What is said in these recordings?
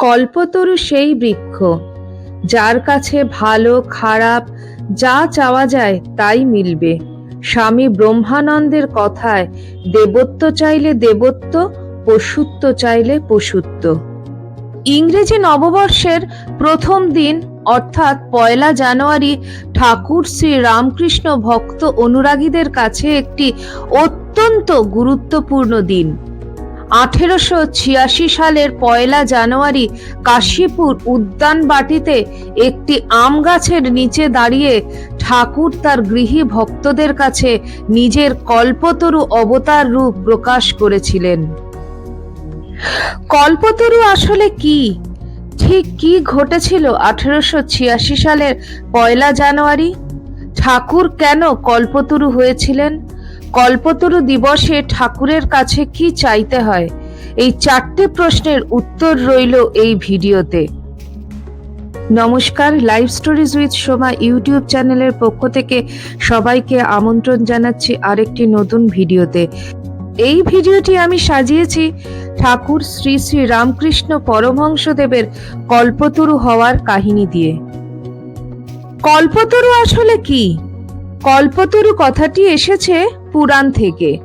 কল্পতরু সেই বৃক্ষ, যার কাছে ভালো, খারাপ, যা চাওয়া যায় তাই মিলবে। স্বামী ব্রহ্মানন্দের কথায় দেবত্ব চাইলে দেবত্ব, পশুত্ব চাইলে পশুত্ব। ইংরেজি নববর্ষের প্রথম দিন, অর্থাৎ পয়লা জানুয়ারি, ঠাকুর শ্রী রামকৃষ্ণ ভক্ত অনুরাগীদের কাছে একটি অত্যন্ত গুরুত্বপূর্ণ দিন। আঠেরোশো ছিয়াশি সালের পয়লা জানুয়ারি কাশীপুর উদ্যান বাটিতে একটি আম গাছের নিচে দাঁড়িয়ে ঠাকুর তার গৃহী ভক্তদের কাছে নিজের কল্পতরু অবতার রূপ প্রকাশ করেছিলেন। কল্পতরু আসলে কি? ঠিক কি ঘটেছিল আঠেরোশো ছিয়াশি সালের পয়লা জানুয়ারি? ঠাকুর কেন কল্পতরু হয়েছিলেন? কল্পতরু দিবসে ঠাকুরের কাছে কি চাইতে হয়? এই চারটি প্রশ্নের উত্তর রইল এই ভিডিওতে। নমস্কার live stories with Soma YouTube চ্যানেলের পক্ষ থেকে সবাইকে আমন্ত্রণ জানাচ্ছি আরেকটি নতুন ভিডিওতে। এই ভিডিওটি আমি সাজিয়েছি ঠাকুর শ্রী শ্রী রামকৃষ্ণ পরমহংসদেবের কল্পতরু হওয়ার কাহিনী দিয়ে। কল্পতরু আসলে কি? কল্পতরু কথাটি এসেছে পুরাণ থেকে।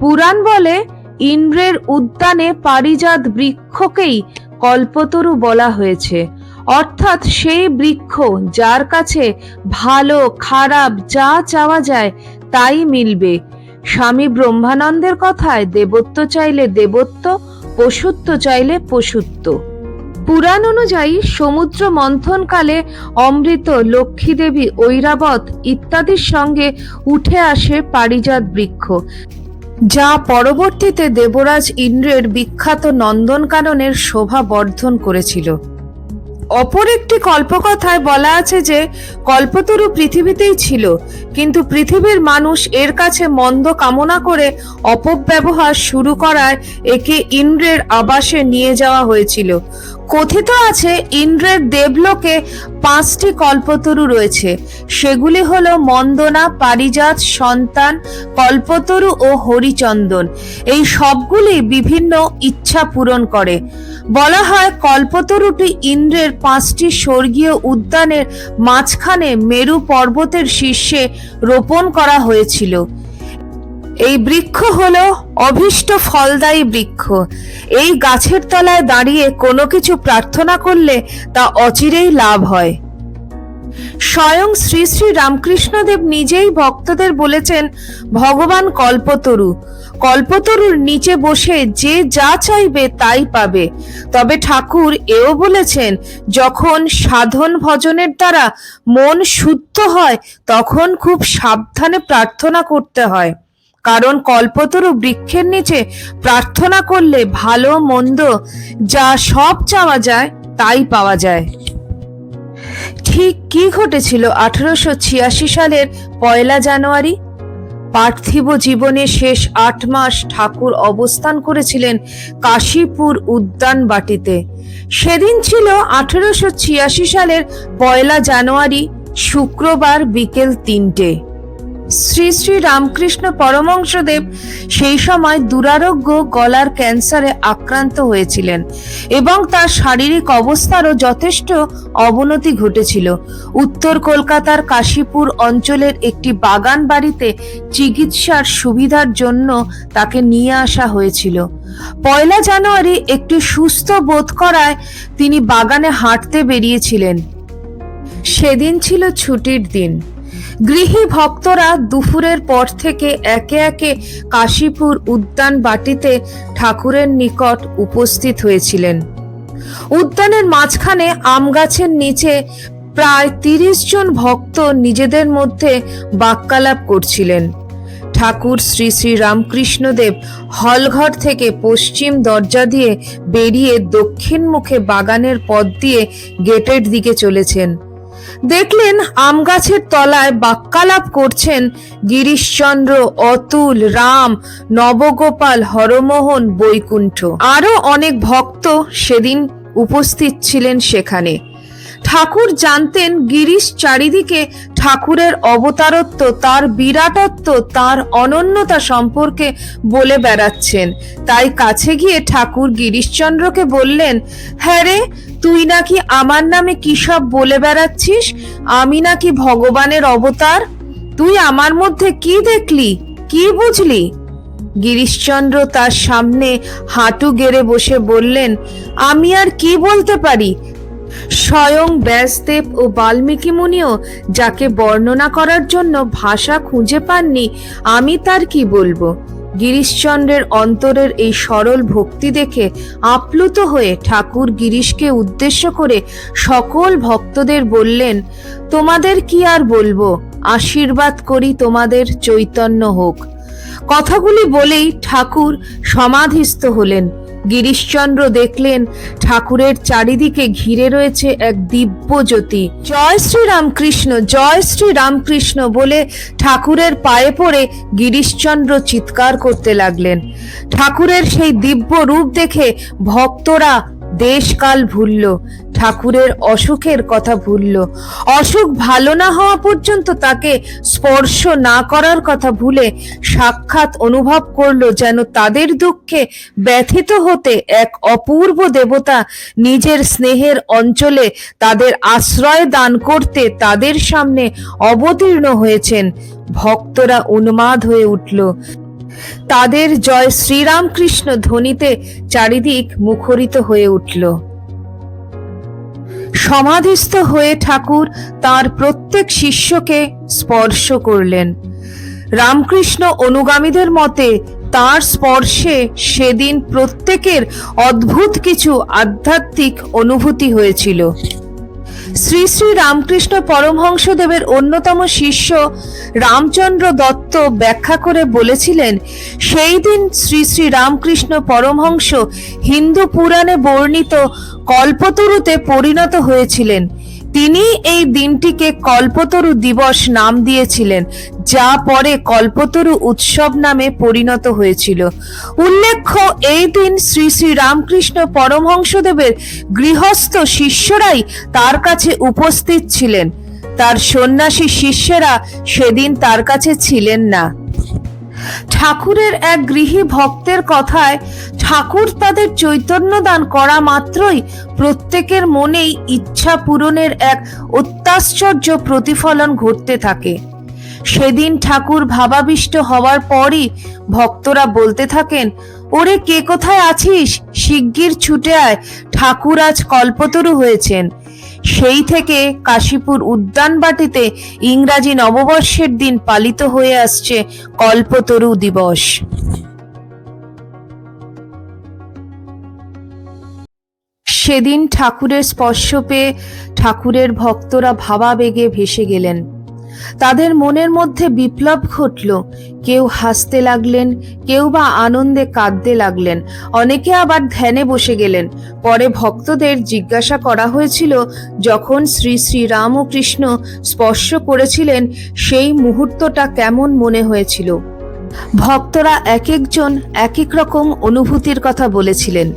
পুরাণ বলে, ইন্দ্রের উদ্যানে পারিজাত বৃক্ষকেই কল্পতরু বলা হয়েছে। অর্থাৎ সেই বৃক্ষ যার কাছে ভালো, খারাপ যা চাওয়া যায় তাই মিলবে। স্বামী ব্রহ্মানন্দের কথায় দেবত্ব চাইলে দেবত্ব, পশুত্ব চাইলে পশুত্ব। পুরাণ অনুযায়ী সমুদ্র মন্থনকালে অমৃত লক্ষ্মী দেবী ঐরাবত ইত্যাদির সঙ্গে উঠে আসে পারিজাত বৃক্ষ, যা পরবর্তীতে দেবরাজ ইন্দ্রের বিখ্যাত নন্দনকাননের শোভা বর্ধন করেছিল। অপর একটি কল্পকথায় বলা আছে যে, কল্পতরু পৃথিবীতেই ছিল, কিন্তু পৃথিবীর মানুষ এর কাছে মন্দ কামনা করে অপব্যবহার শুরু করায় একে ইন্দ্রের আবাসে নিয়ে যাওয়া হয়েছিল। কথিত আছে ইন্দ্রের দেবলোকে পাঁচটি কল্পতরু রয়েছে। সেগুলি হলো মন্দনা, পারিজাত, সন্তান, কল্পতরু ও হরিচন্দন। এই সবগুলি বিভিন্ন ইচ্ছা পূরণ করে। বলা হয় কল্পতরুটি ইন্দ্রের পাঁচটি স্বর্গীয় উদ্যানের মাঝখানে মেরু পর্বতের শীর্ষে রোপণ করা হয়েছিল। এই বৃক্ষ হলো অভীষ্ট ফলদায়ী বৃক্ষ। এই গাছের তলায় দাঁড়িয়ে কোনো কিছু প্রার্থনা করলে তা অচিরেই লাভ হয়। স্বয়ং শ্রী শ্রী রামকৃষ্ণদেব নিজেই ভক্তদের বলেছেন, ভগবান কল্পতরু, কল্পতরুর নিচে বসে যে যা চাইবে তাই পাবে। তবে ঠাকুর এও বলেছেন, যখন সাধন ভজনের দ্বারা মন শুদ্ধ হয়, তখন খুব সাবধানে প্রার্থনা করতে হয়। কারণ কল্পতরু বৃক্ষের নিচে প্রার্থনা করলে ভালো মন্দ যা সব চাওয়া যায়, তাই পাওয়া যায়। ঠিক কি ঘটেছিল আঠারোশো ছিয়াশি সালের পয়লা জানুয়ারি? পার্থিব জীবনে শেষ আট মাস ঠাকুর অবস্থান করেছিলেন কাশীপুর উদ্যান বাটিতে। সেদিন ছিল আঠারোশো ছিয়াশি সালের পয়লা জানুয়ারি, শুক্রবার বিকেল তিনটে। শ্রী শ্রী রামকৃষ্ণ পরমংশদেব সেই সময় দুরারোগ্য গলার ক্যান্সারে আক্রান্ত হয়েছিলেন এবং তার শারীরিক অবস্থারও যথেষ্ট অবনতি ঘটেছিল। উত্তর কলকাতার কাশীপুর অঞ্চলের একটি বাগান বাড়িতে চিকিৎসার সুবিধার জন্য তাকে নিয়ে আসা হয়েছিল। পয়লা জানুয়ারি একটি সুস্থ বোধ করায় তিনি বাগানে হাঁটতে বেরিয়েছিলেন। সেদিন ছিল ছুটির দিন। গৃহী ভক্তরা দুপুরের পর থেকে একে একে কাশীপুর উদ্যান বাটিতে ঠাকুরের নিকট উপস্থিত হয়েছিলেন। উদ্যানের মাঝখানে আম গাছের নিচে প্রায় তিরিশ জন ভক্ত নিজেদের মধ্যে বাক্যালাপ করছিলেন। ঠাকুর শ্রী শ্রী রামকৃষ্ণদেব হলঘর থেকে পশ্চিম দরজা দিয়ে বেরিয়ে দক্ষিণ মুখে বাগানের পথ দিয়ে গেটের দিকে চলেছেন। দেখলেন আম গাছের তলায় বাক্যালাপ করছেন গিরিশচন্দ্র, অতুল, রাম, নবগোপাল, হরমোহন, বৈকুণ্ঠ। আরও অনেক ভক্ত সেদিন উপস্থিত ছিলেন সেখানে। ঠাকুর জানতেন গিরিশ চারিদিকে ঠাকুরের অবতারত্ব, তার বিরাটত্ব, তার অনন্যতা সম্পর্কে বলে বেড়াচ্ছেন। তাই কাছে গিয়ে ঠাকুর গিরিশচন্দ্রকে বললেন হ্যাঁ রে, তুই নাকি আমার নামে কি সব বলে বেড়াচ্ছিস? আমি নাকি ভগবানের অবতার। তুই আমার মধ্যে কি দেখলি? কি বুঝলি? গিরিশচন্দ্র তার সামনে হাঁটু গেড়ে বসে বললেন, আমি আর কি বলতে পারি? স্বয়ং ব্যাসদেব ও বাল্মীকি মুনিও যাকে বর্ণনা করার জন্য ভাষা খুঁজে পাননি, আমি তার কি বলব? গিরিশচন্দ্রের অন্তরের এই সরল ভক্তি দেখে আপ্লুত হয়ে ঠাকুর গিরিশকে উদ্দেশ্য করে সকল ভক্তদের বললেন, তোমাদের কি আর বলব? আশীর্বাদ করি তোমাদের, চৈতন্য হোক। কথাগুলি বলেই ঠাকুর সমাধিস্থ হলেন। গিরিশচন্দ্র দেখলেন, ঠাকুরের চারিদিকে ঘিরে রয়েছে এক দিব্য জ্যোতি। জয় শ্রী রামকৃষ্ণ জয় শ্রী রামকৃষ্ণ বলে ঠাকুরের পায়ে পড়ে গিরিশচন্দ্র চিৎকার করতে লাগলেন। ঠাকুরের সেই দিব্য রূপ দেখে ভক্তরা দেশকাল ভুলল, ঠাকুরের অসুখের কথা ভুলল। অসুখ ভালো না হওয়া পর্যন্ত তাকে স্পর্শ না করার কথা ভুলে সাক্ষাৎ অনুভব করল যেন তাদের দুঃখে ব্যথিত হতে এক অপূর্ব দেবতা নিজের স্নেহের অঞ্চলে তাদের আশ্রয় দান করতে তাদের সামনে অবতীর্ণ হয়েছেন। ভক্তরা উন্মাদ হয়ে উঠল। তাদের জয় শ্রীরামকৃষ্ণ ধ্বনিতে চারিদিক মুখরিত হয়ে উঠল। সমাধিস্থ হয়ে ঠাকুর তার প্রত্যেক শিষ্যকে স্পর্শ করলেন। রামকৃষ্ণ অনুগামীদের মতে তার স্পর্শে সেদিন প্রত্যেকের অদ্ভুত কিছু আধ্যাত্মিক অনুভূতি হয়েছিল। শ্রী শ্রী রামকৃষ্ণ পরমহংসদেবের অন্যতম শিষ্য রামচন্দ্র দত্ত ব্যাখ্যা করে বলেছিলেন, সেই দিন শ্রী শ্রী রামকৃষ্ণ পরমহংস হিন্দু পুরাণে বর্ণিত কল্পতরুতে পরিণত হয়েছিলেন। তিনি এই দিনটিকে কল্পতরু দিবস নাম দিয়েছিলেন, যা পরে কল্পতরু উৎসব নামে পরিণত হয়েছিল। উল্লেখ্য, এই দিন শ্রী শ্রী রামকৃষ্ণ পরমহংসদেবের গৃহস্থ শিষ্যরাই তার কাছে উপস্থিত ছিলেন। তার সন্ন্যাসী শিষ্যেরা সেদিন তার কাছে ছিলেন না। ঠাকুরের এক গৃহী ভক্তের কথায় ঠাকুর তাদের চৈতন্য দান করা মাত্রই প্রত্যেকের মনেই ইচ্ছা পূরণের এক অত্যাশ্চর্য প্রতিফলন ঘটতে থাকে। সেদিন ঠাকুর ভাবাবিষ্ট হওয়ার পরই ভক্তরা বলতে থাকেন, ওরে কে কোথায় আছিস? শিগগির ছুটে আয়। ঠাকুর আজ কল্পতরু হয়েছেন। সেই থেকে কাশীপুর উদ্যানবাটিতে ইংরাজি নববর্ষের দিন পালিত হয়ে আসছে কল্পতরু দিবস। সেদিন ঠাকুরের স্পর্শ পেয়ে ঠাকুরের ভক্তরা ভাবাবেগে ভেসে গেলেন। তাদের মনের মধ্যে বিপ্লব ঘটল। কেউ হাসতে লাগলেন, কেউ বা আনন্দে কাঁদতে লাগলেন। অনেকে আবার ধ্যানে বসে গেলেন। পরে ভক্তদের জিজ্ঞাসা করা হয়েছিল, যখন শ্রী শ্রী রামকৃষ্ণ স্পর্শ করেছিলেন, সেই মুহূর্তটা কেমন মনে হয়েছিল? ভক্তরা এক একজন এক এক রকম অনুভূতির কথা বলেছিলেন।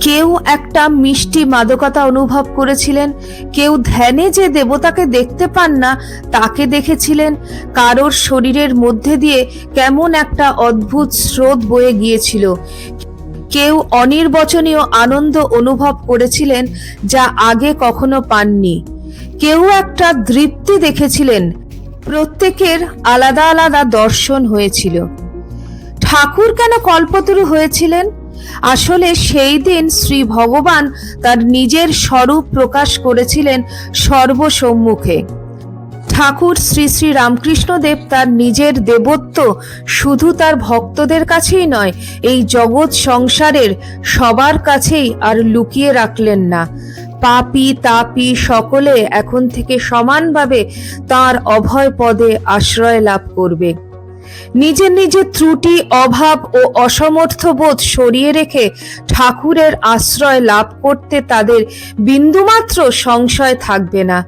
কেউ একটা মিষ্টি মাদকতা অনুভব করেছিলেন, কেউ ধ্যানে যে দেবতাকে দেখতে পান না, তাকে দেখেছিলেন। কারোর শরীরের মধ্যে দিয়ে কেমন একটা অদ্ভুত স্রোত বয়ে গিয়েছিল। কেউ অনির্বচনীয় আনন্দ অনুভব করেছিলেন, যা আগে কখনো পাননি। কেউ একটা দৃপ্তি দেখেছিলেন, প্রত্যেকের আলাদা আলাদা দর্শন হয়েছিল। ঠাকুর কেন কল্পতরু হয়েছিলেন? আসলে সেই দিন শ্রী ভগবান তার নিজের স্বরূপ প্রকাশ করেছিলেন সর্বসম্মুখে। ঠাকুর শ্রী শ্রী রামকৃষ্ণদেব তার নিজের দেবত্ব শুধু তার ভক্তদের কাছেই নয়, এই জগৎ সংসারের সবার কাছেই আর লুকিয়ে রাখলেন না। পাপি, তাপি সকলে এখন থেকে সমানভাবে তার অভয় পদে আশ্রয় লাভ করবে। নিজের নিজের ত্রুটি, অভাব ও অসমর্থ বোধ সরিয়ে রেখে ঠাকুরের আশ্রয় লাভ করতে তাদের বিন্দুমাত্র সংশয় থাকবে না।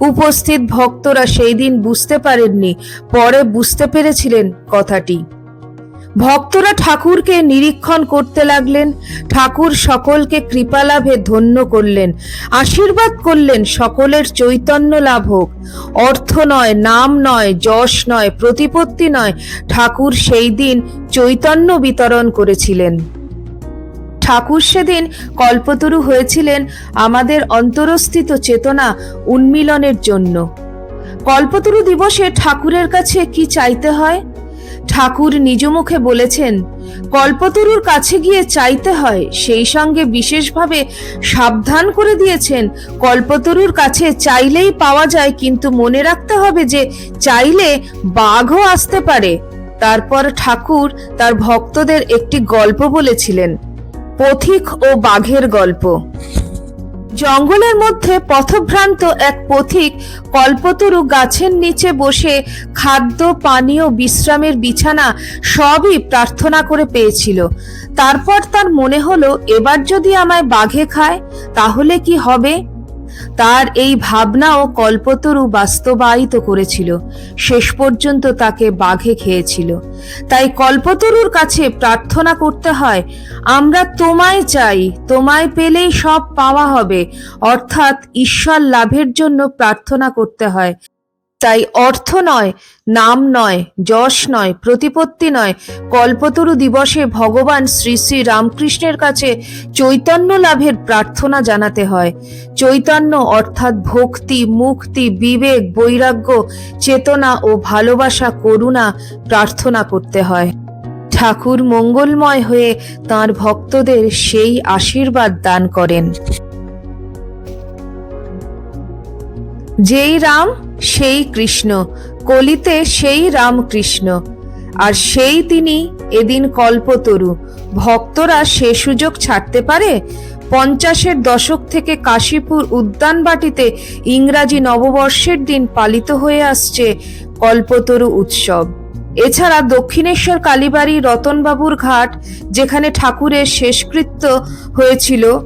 উপস্থিত ভক্তরা সেই দিন বুঝতে পারেননি, পরে বুঝতে পেরেছিলেন কথাটি। ভক্তরা ঠাকুরকে নিরীক্ষণ করতে লাগলেন। ঠাকুর সকলকে কৃপালাভে ধন্য করলেন, আশীর্বাদ করলেন সকলের চৈতন্য লাভ হোক। অর্থ নয়, নাম নয়, যশ নয়, প্রতিপত্তি নয়, ঠাকুর সেই দিন চৈতন্য বিতরণ করেছিলেন। ঠাকুর সেদিন কল্পতরু হয়েছিলেন আমাদের অন্তরস্থিত চেতনা উন্মিলনের জন্য। কল্পতরু দিবসে ঠাকুরের কাছে কি চাইতে হয়? ঠাকুর নিজ মুখে বলেছেন, কল্পতরুর কাছে গিয়ে চাইতে হয়, সেই সঙ্গে বিশেষভাবে সাবধান করে দিয়েছেন, কল্পতরুর কাছে চাইলেই পাওয়া যায়, কিন্তু মনে রাখতে হবে যে চাইলে বাঘও আসতে পারে। তারপর ঠাকুর তার ভক্তদের একটি গল্প বলেছিলেন, পথিক ও বাঘের গল্প। জঙ্গলের মধ্যে পথভ্রান্ত এক পথিক কল্পতরু গাছের নিচে বসে খাদ্য, পানীয়, বিশ্রামের বিছানা সবই প্রার্থনা করে পেয়েছিল। তারপর তার মনে হলো, এবার যদি আমায় বাঘে খায়, তাহলে কি হবে? তার এই ভাবনা ও কল্পতরু বাস্তবায়িত করেছিল। শেষ পর্যন্ত তাকে বাঘে খেয়েছিল। তাই কল্পতরুর কাছে প্রার্থনা করতে হয়, আমরা তোমায় চাই, তোমায় পেলেই সব পাওয়া হবে। অর্থাৎ ঈশ্বর লাভের জন্য প্রার্থনা করতে হয়। তাই অর্থ নয়, নাম নয়, যশ নয়, প্রতিপত্তি নয়। কল্পতরু দিবসে ভগবান শ্রী শ্রী রামকৃষ্ণের কাছে চৈতন্য লাভের প্রার্থনা জানাতে হয়। চৈতন্য অর্থাৎ ভক্তি, মুক্তি, বিবেক, বৈরাগ্য, চেতনা ও ভালোবাসা, করুণা প্রার্থনা করতে হয়। ঠাকুর মঙ্গলময় হয়ে তার ভক্তদের সেই আশীর্বাদ দান করেন। যেই রাম সেই কৃষ্ণ, কলিতে সেই রামকৃষ্ণ। আর সেই তিনি এদিন কল্পতরু, ভক্তরা সে সুযোগ ছাড়তে পারে? পঞ্চাশের দশক থেকে কাশীপুর উদ্যানবাটিতে ইংরাজি নববর্ষের দিন পালিত হয়ে আসছে কল্পতরু উৎসব। এছাড়া দক্ষিণেশ্বর কালীবাড়ি রতনবাবুর ঘাট, যেখানে ঠাকুরের শেষকৃত্য হয়েছিল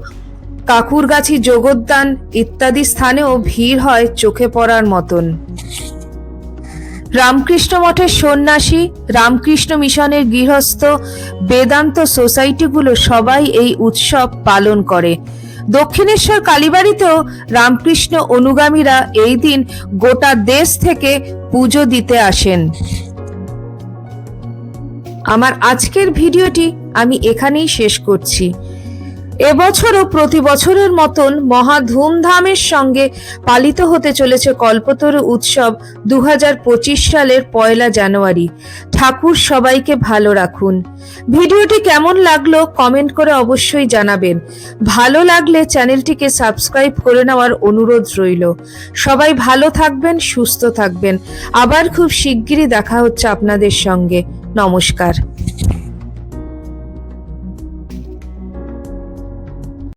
কাকুরগাছি যোগোদ্যান ইত্যাদি স্থানেও ভিড় হয় চোখে পড়ার মতন। রামকৃষ্ণ মঠের সন্ন্যাসী, রামকৃষ্ণ মিশনের গৃহস্থ, বেদান্ত সোসাইটিগুলো সবাই এই উৎসব পালন করে। দক্ষিণেশ্বর কালীবাড়িতেও রামকৃষ্ণ অনুগামীরা এই দিন গোটা দেশ থেকে পুজো দিতে আসেন। আমার আজকের ভিডিওটি আমি এখানেই শেষ করছি। এবছরও প্রতি বছরের মতন মহা ধুমধামের সঙ্গে পালিত হতে চলেছে কল্পতরু উৎসব দু হাজার পঁচিশ সালের পয়লা জানুয়ারি। ঠাকুর সবাইকে ভালো রাখুন। ভিডিওটি কেমন লাগল কমেন্ট করে অবশ্যই জানাবেন। ভালো লাগলে চ্যানেলটিকে সাবস্ক্রাইব করে নেওয়ার অনুরোধ রইল। সবাই ভালো থাকবেন, সুস্থ থাকবেন। আবার খুব শিগগিরই দেখা হচ্ছে আপনাদের সঙ্গে। নমস্কার।